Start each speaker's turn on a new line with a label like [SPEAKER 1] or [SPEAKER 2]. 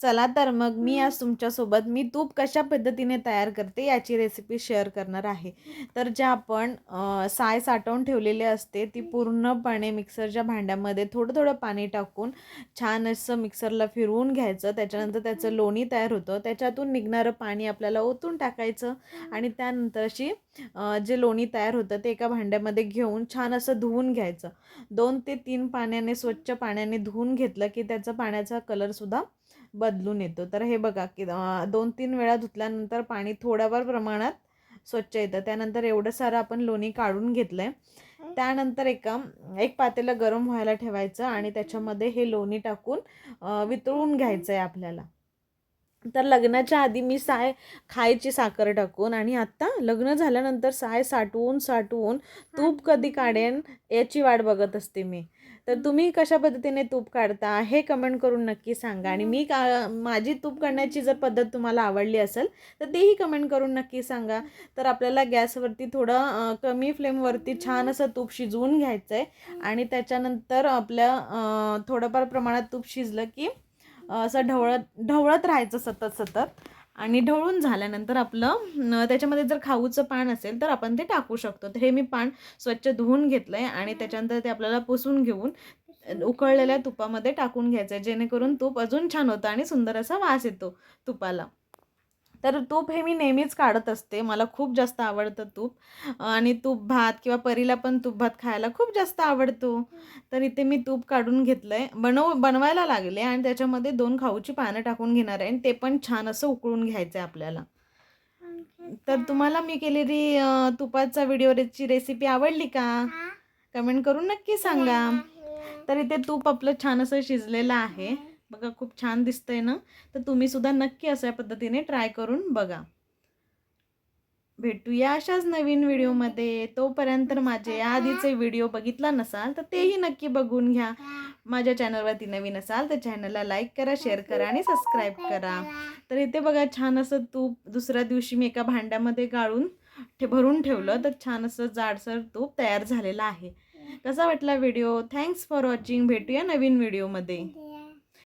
[SPEAKER 1] चला तर मग मी आज तुमच्यासोबत मी तूप कशा पद्धतीने तयार करते याची रेसिपी शेअर करणार आहे. तर जे आपण साय साठवून ठेवलेली असते ती पूर्णपणे मिक्सरच्या भांड्यामध्ये थोडं थोडं पाणी टाकून छान असं मिक्सरला फिरवून घ्यायचं. त्याच्यानंतर त्याचं लोणी तयार होतं. त्याच्यातून निघणारं पाणी आपल्याला ओतून टाकायचं आणि त्यानंतर अशी जे लोणी तयार होतं ते एका भांड्यामध्ये घेऊन छान असं धुवून घ्यायचं. दोन ते तीन पाण्याने स्वच्छ पाण्याने धुवून घेतलं की त्याचा पाण्याचा कलरसुद्धा बदलून येतो. तर हे बघा की दोन तीन वेळा धुतल्यानंतर पाणी थोड्याफार प्रमाणात स्वच्छ येतं. त्यानंतर एवढं सारं आपण लोणी काढून घेतलं आहे त्यानंतर एका एक पातेलं गरम व्हायला ठेवायचं आणि त्याच्यामध्ये हे लोणी टाकून वितळून घ्यायचं आहे आपल्याला. तर लग्नाच्या आधी मी साय खायची साखर टाकून आणि आत्ता लग्न झाल्यानंतर साय साठवून साठवून तूप कधी काढेन याची वाट बघत असते मी. तर तुम्ही कशा पद्धतीने तूप काढता हे कमेंट करून नक्की सांगा. आणि मी का माझी तूप काढण्याची जर पद्धत तुम्हाला आवडली असेल तर तेही कमेंट करून नक्की सांगा. तर आपल्याला गॅसवरती थोडं कमी फ्लेमवरती छान असं तूप शिजवून घ्यायचं आहे आणि त्याच्यानंतर आपल्या थोडंफार प्रमाणात तूप शिजलं की असं ढवळत ढवळत राहायचं सतत सतत. आणि ढवळून झाल्यानंतर आपलं त्याच्यामध्ये जर खाऊचं पान असेल तर आपण ते टाकू शकतो. तर हे मी पान स्वच्छ धुवून घेतलं आहे आणि त्याच्यानंतर ते आपल्याला पुसून घेऊन उकळलेल्या तुपामध्ये टाकून घ्यायचं आहे जेणेकरून तूप अजून छान होतं आणि सुंदर असा वास येतो तुपाला. तर तूप हे मी नेहमीच काढत असते. मला खूप जास्त आवडतं तूप. आणि तूप भात किंवा परीला पण तूप भात खायला खूप जास्त आवडतो. तर इथे मी तूप काढून घेतलं आहे बनव बनवायला लागले आणि त्याच्यामध्ये दोन खाऊची पानं टाकून घेणार आहे आणि ते पण छान असं उकळून घ्यायचं आहे आपल्याला तर तुम्हाला मी केलेली तुपाचा व्हिडिओची रेसिपी आवडली का? कमेंट करून नक्की सांगा. तर इथे तूप आपलं छान असं शिजलेलं आहे. बघा खूप छान दिसतंय ना? तर तुम्ही सुद्धा नक्की अशा पद्धतीने ट्राय करून बघा. भेटूया अशाच नवीन व्हिडिओमध्ये. तोपर्यंत माझे आधीचे व्हिडिओ बघितला नसाल तर तेही नक्की बघून घ्या. माझ्या चॅनलवरती नवीन असाल तर चॅनलला लाईक करा शेअर करा आणि सबस्क्राईब करा. तर इथे बघा छान असं तूप दुसऱ्या दिवशी मी एका भांड्यामध्ये गाळून ठे भरून ठेवलं. तर छान असं जाडसर तूप तयार झालेलं आहे. कसा वाटला व्हिडिओ? थँक्स फॉर वॉचिंग भेटूया नवीन व्हिडिओमध्ये.